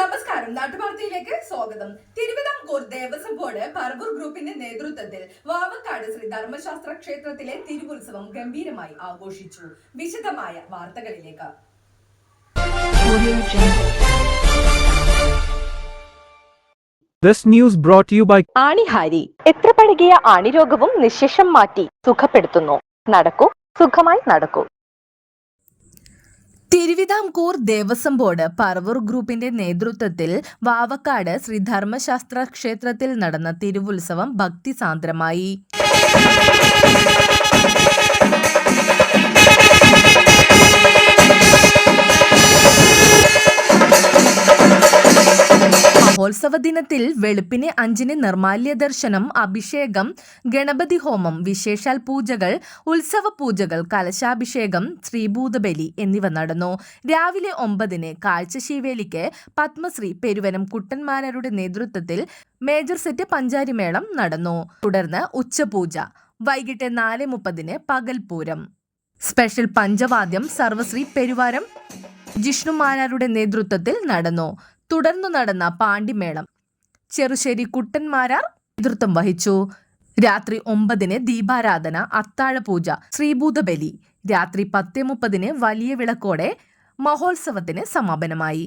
നമസ്കാരം. നാട്ടുവാർത്തയിലേക്ക് സ്വാഗതം. തിരുവിതാംകൂർ ദേവസ്വം ബോർഡ് പറവൂർ ഗ്രൂപ്പിന്റെ നേതൃത്വത്തിൽ വാവക്കാട് ശ്രീ ധർമ്മശാസ്ത്ര ക്ഷേത്രത്തിലെ തിരുവുത്സവം ഗംഭീരമായി ആഘോഷിച്ചു. വിശദമായ വാർത്തകളിലേക്ക്. This news brought to you by ആണിഹാരി എത്ര പഴകിയ ആണിരോഗവും നിശേഷം മാറ്റി സുഖപ്പെടുത്തുന്നു. നടക്കൂ സുഖമായി നടക്കൂ. തിരുവിതാംകൂർ ദേവസ്വം ബോർഡ് പറവൂർ ഗ്രൂപ്പിന്റെ നേതൃത്വത്തിൽ വാവക്കാട് ശ്രീ ധർമ്മശാസ്ത്ര ക്ഷേത്രത്തിൽ നടന്ന തിരുവുത്സവം ഭക്തിസാന്ദ്രമായി. മഹോത്സവ ദിനത്തിൽ വെളുപ്പിന് അഞ്ചിന് നിർമാല്യ ദർശനം അഭിഷേകം ഗണപതി ഹോമം വിശേഷാൽ പൂജകൾ ഉത്സവ പൂജകൾ കലശാഭിഷേകം ശ്രീഭൂതബലി എന്നിവ നടന്നു. രാവിലെ ഒമ്പതിന് കാഴ്ചശീവേലിക്ക് പത്മശ്രീ പെരുവനം കുട്ടന്മാരുടെ നേതൃത്വത്തിൽ മേജർ സെറ്റ് പഞ്ചാരിമേളം നടന്നു. തുടർന്ന് ഉച്ചപൂജ വൈകിട്ട് നാല് മുപ്പതിന് പകൽപൂരം. സ്പെഷ്യൽ പഞ്ചവാദ്യം സർവശ്രീ പെരുവാരം ജിഷ്ണുമാരുടെ നേതൃത്വത്തിൽ നടന്നു. തുടർന്നു നടന്ന പാണ്ടിമേളം ചെറുശ്ശേരി കുട്ടന്മാരാർ നേതൃത്വം വഹിച്ചു. രാത്രി ഒമ്പതിന് ദീപാരാധന അത്താഴപൂജ ശ്രീഭൂതബലി. രാത്രി പത്ത് മുപ്പതിന് വലിയ വിളക്കോടെ മഹോത്സവത്തിന് സമാപനമായി.